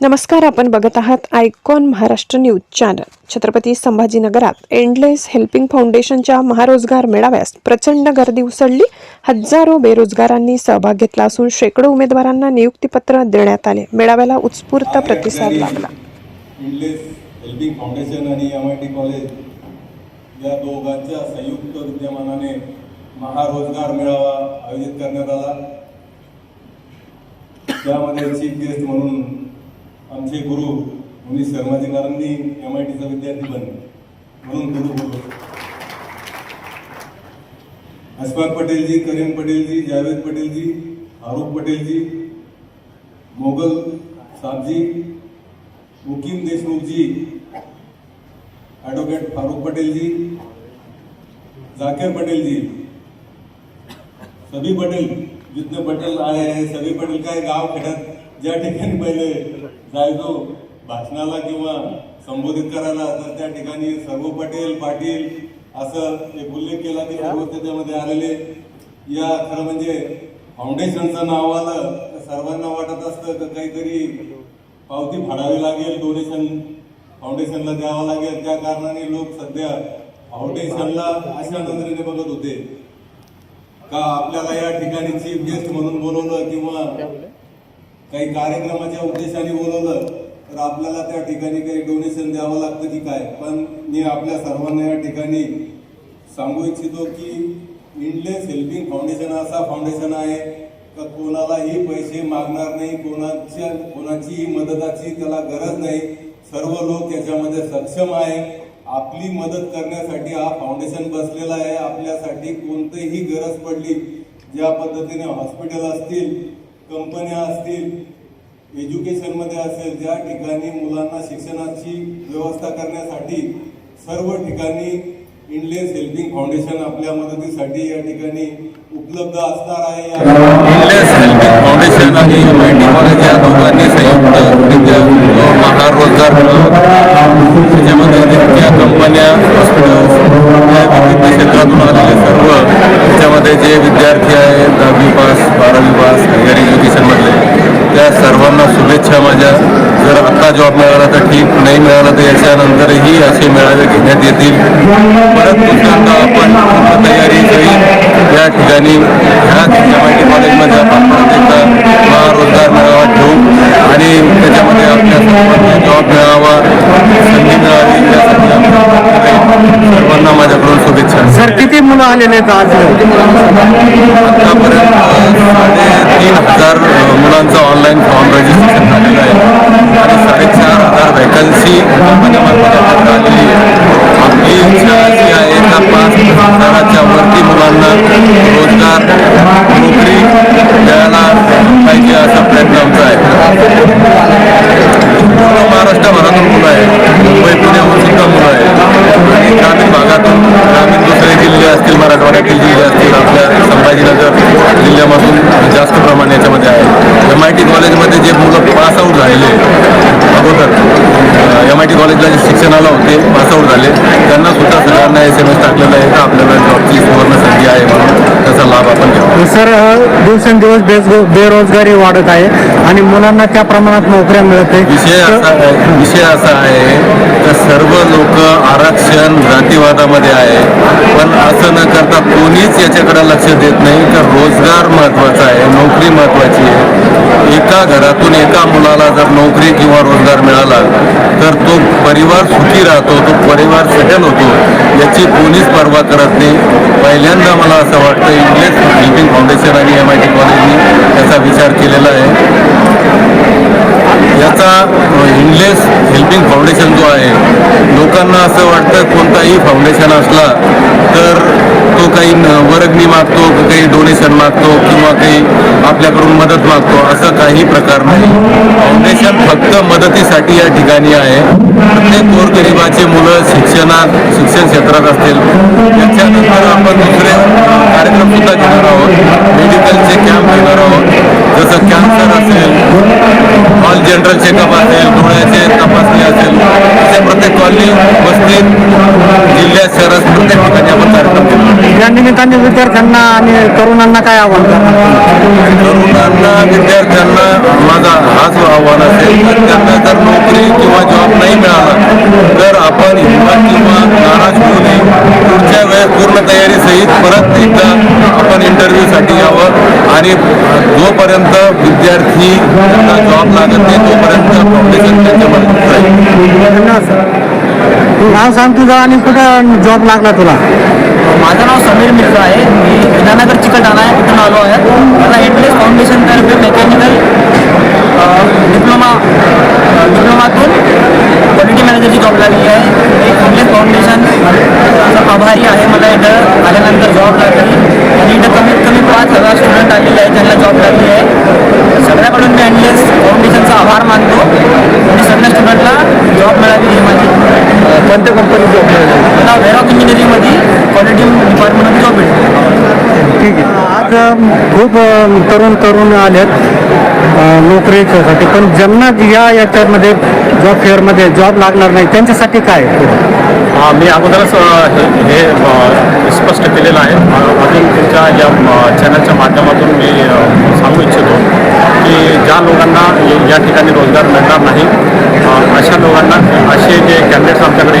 नमस्कार आपण बघत आहात icon Maharashtra news channel. Chhatrapati संभाजीनगरात endless helping फाउंडेशनच्या महारोजगार मेळाव्यास प्रचंड गर्दी उसळली. हजारो बेरोजगारांनी सहभाग घेतला असून शेकडो उमेदवारांना नियुक्तीपत्र देण्यात आले. मेळाव्याला उत्स्फूर्त प्रतिसाद लाभला इंडलेस हेल्पिंग फाउंडेशन आणि एम आय टी कॉलेज या दोघांच्या संयुक्त विद्यमानाने महारोजगार मेळावा आयोजित करण्यात आला. त्यामध्ये चीफ गेस्ट म्हणून आमचे गुरु मुनी शर्माजी कारंदी एम आय टीचा विद्यार्थी बनले. म्हणून गुरु बोललो. अशफाक पटेलजी करीम पटेलजी जावेद पटेलजी फारूक पटेलजी मोगल साहबजी मुकीम देशमुख जी एडवोकेट फारूक पटेल जी जाकिर पटेल जी सभी पटेल जितने पटेल आए हैं सभी पटेल काय गाव खेड्यात ज्या ठिकाणी पहिले जायचो भाषणाला किंवा संबोधित करायला तर त्या ठिकाणी सर्व पटेल पाटील असं एक उल्लेख केला की सर्व त्याच्यामध्ये आलेले. या खरं म्हणजे फाउंडेशनचं नाव आलं तर सर्वांना वाटत असतं तर काहीतरी पावती फाडावी लागेल डोनेशन फाउंडेशनला द्यावं लागेल. त्या कारणाने लोक सध्या फाउंडेशनला अशा नजरेने बघत होते. का आपल्याला या ठिकाणी चीफ गेस्ट म्हणून बोलवलं किंवा काही कार्यक्रमाच्या उद्देशाने बोलवलं तर आपल्याला त्या ठिकाणी काही डोनेशन द्यावं लागतं की काय? पण मी आपल्या सर्वांना या ठिकाणी सांगू इच्छितो की इंडलेस हेल्पिंग फाउंडेशन असा फाउंडेशन आहे का कोणालाही पैसे मागणार नाही कोणाच्या कोणाचीही मदताची त्याला गरज नाही. सर्व लोक याच्यामध्ये सक्षम आहे. आपली मदत करण्यासाठी हा फाउंडेशन बसलेला आहे. आपल्यासाठी कोणतीही गरज पडली ज्या पद्धतीने हॉस्पिटल असतील कंपन्या असतील एज्युकेशनमध्ये असेल ज्या ठिकाणी मुलांना शिक्षणाची व्यवस्था करण्यासाठी सर्व ठिकाणी इंडलेस हेल्पिंग फाउंडेशन आपल्या मदतीसाठी या ठिकाणी उपलब्ध असणार आहे. इंडलेस हेल्पिंग फाउंडेशन आणि आय कॉलेज या दोघांनी संयुक्तरित्या महारोजगार त्याच्यामध्ये जितक्या कंपन्या हॉस्पिटल्स या विविध क्षेत्रातून आलेले सर्व त्याच्यामध्ये जे विद्यार्थी आहेत दहावी पास बारावी पास हायर एज्युकेशनमधले त्या सर्वांना शुभेच्छा माझ्या जर आत्ता जॉब मिळाला तर ठीक नाही मिळाला तर याच्यानंतरही असे मेळावे घेण्यात येतील. परत दुसऱ्यांदा आपण तयारी करीत या ठिकाणी ह्याच एम आय टी कॉलेजमध्ये आपण परत एकदा महारोजगार मेळावा ठेवू आणि त्याच्यामध्ये आपल्या सर्वांना जॉब मिळावा संधी मिळावी यासाठी सर्वांना माझ्याकडून शुभेच्छा सर किती मुलं आलेले आहेत आज? आतापर्यंत साडेतीन हजार मुलांचं ऑनलाईन फॉर्म रजिस्ट्रेशन झालेलं आहे. आणि साडेचार हजार वॅकन्सी आलेली आहे आपली इच्छा अशी आहे का पाच हजाराच्या वरती मुलांना रोजगार नोकरी द्यायला पाहिजे असा प्रयत्न आमचा आहे. पूर्ण महाराष्ट्रभरातून मुलं आहे मुंबई पुण्याहून सुद्धा मुलं आहे आणि ग्रामीण भागातून असतील मराठवाड्यातील जिल्हे असतील आपल्या संभाजीनगर जिल्ह्यामधून जास्त प्रमाण याच्यामध्ये आहे. एम आय टी कॉलेजमध्ये जे मुलं पास आऊट झालेले अगोदर एम आय टी कॉलेजला जे शिक्षणाला होते पास आऊट झाले. त्यांना सुद्धा सगळ्यांना एस एम एस टाकलेला आहे. का आपल्याला जॉबची सुवर्ण संधी आहे म्हणून त्याचा लाभ आपण घ्यावा सर दिवसेंदिवस बेज बेरोजगारी वाढत आहे आणि मुलांना त्या प्रमाणात नोकऱ्या मिळत विषय असा आहे विषय असा आहे तर सर्व लोक आरक्षण जातीवादामध्ये आहे. पण असं न करता कोणीच याच्याकडे लक्ष देत नाही तर रोजगार महत्त्वाचा आहे नोकरी महत्वाची आहे. एका घरातून एका मुलाला जर नोकरी किंवा रोजगार मिळाला तर तो परिवार सुखी राहतो तो परिवार सेटल होतो. याची कोणीच पर्वा करत नाही. पहिल्यांदा मला असं वाटतं इंग्लिश हेल्पिंग फाउंडेशन आणि एम आय टी कॉलेजने याचा विचार केलेला आहे. याचा इंग्लिश हेल्पिंग फाउंडेशन जो आहे लोकांना असं वाटतं कोणताही फाउंडेशन असला तर काही वरगणी वर्गणी मागतो काही डोनेशन मागतो किंवा काही आपल्याकडून मदत मागतो असं काही प्रकार नाही. फाउंडेशन फक्त मदतीसाठी या ठिकाणी आहे. प्रत्येक गोरगरिबाचे मुलं शिक्षणात शिक्षण क्षेत्रात असतील. त्याच्यानंतर आपण दुसरे कार्यक्रम सुद्धा घेणार आहोत. मेडिकलचे कॅम्प घेणार आहोत. जसं कॅन्सर असेल ऑल जनरल चेकअप असेल डोळ्याचे तपासणी असेल असे प्रत्येक कॉलनी वस्तीत जिल्ह्यात शहरात प्रत्येक ठिकाणी आपण कार्यक्रम या निमित्ताने विद्यार्थ्यांना आणि तरुणांना काय आव्हान तरुणांना विद्यार्थ्यांना माझा हाच आव्हान असेल तर त्यांना जर नोकरी किंवा जॉब नाही मिळाला तर आपण हिंमत किंवा नाराज होऊ नये. पुढच्या वेळेस पूर्ण तयारीसहित परत एकदा आपण इंटरव्ह्यूसाठी यावं. आणि जोपर्यंत विद्यार्थी जॉब लागत नाही तोपर्यंत फाउंडेशन त्यांच्या राहील सर. नाव सांग तुझं आणि कुठं जॉब लागला तुला? माझं नाव समीर मिर्झा आहे. मी विनानगर चिकलठाणा आहे इथून आलो आहे. मला एडलेस फाउंडेशनतर्फे मेकॅनिकल डिप्लोमा डिप्लोमातून क्वालिटी मॅनेजरची जॉब लागली आहे. एक एडलेस फाउंडेशन आभारी आहे. मला इथं आल्यानंतर जॉब लागली आणि इथं कमीत कमी पाच हजार स्टुडंट आलेले आहेत ज्यांना जॉब लागली आहे सगळ्याकडून मी एडलेस फाउंडेशनचा आभार मानतो आणि सगळ्या स्टुडंटला जॉब मिळाली ही माझी कोणत्या कंपनी जॉब मला वेरॉक इंजिनिअरिंगमध्ये क्वालिटी डिपार्टमेंटमध्ये जॉब भेटतो ठीक आहे. आज खूप तरुण तरुण आलेत अ, नोकरीसाठी पण ज्यांना या याच्यामध्ये जॉब फेअरमध्ये जॉब लागणार नाही त्यांच्यासाठी काय? मी अगोदरच हे स्पष्ट केलेलं आहे. अजून तुमच्या या चॅनलच्या माध्यमातून मी सांगू इच्छितो की ज्या लोकांना या ठिकाणी रोजगार मिळणार नाही अशा लोकांना असे जे कॅन्डिडेट्स आमच्याकडे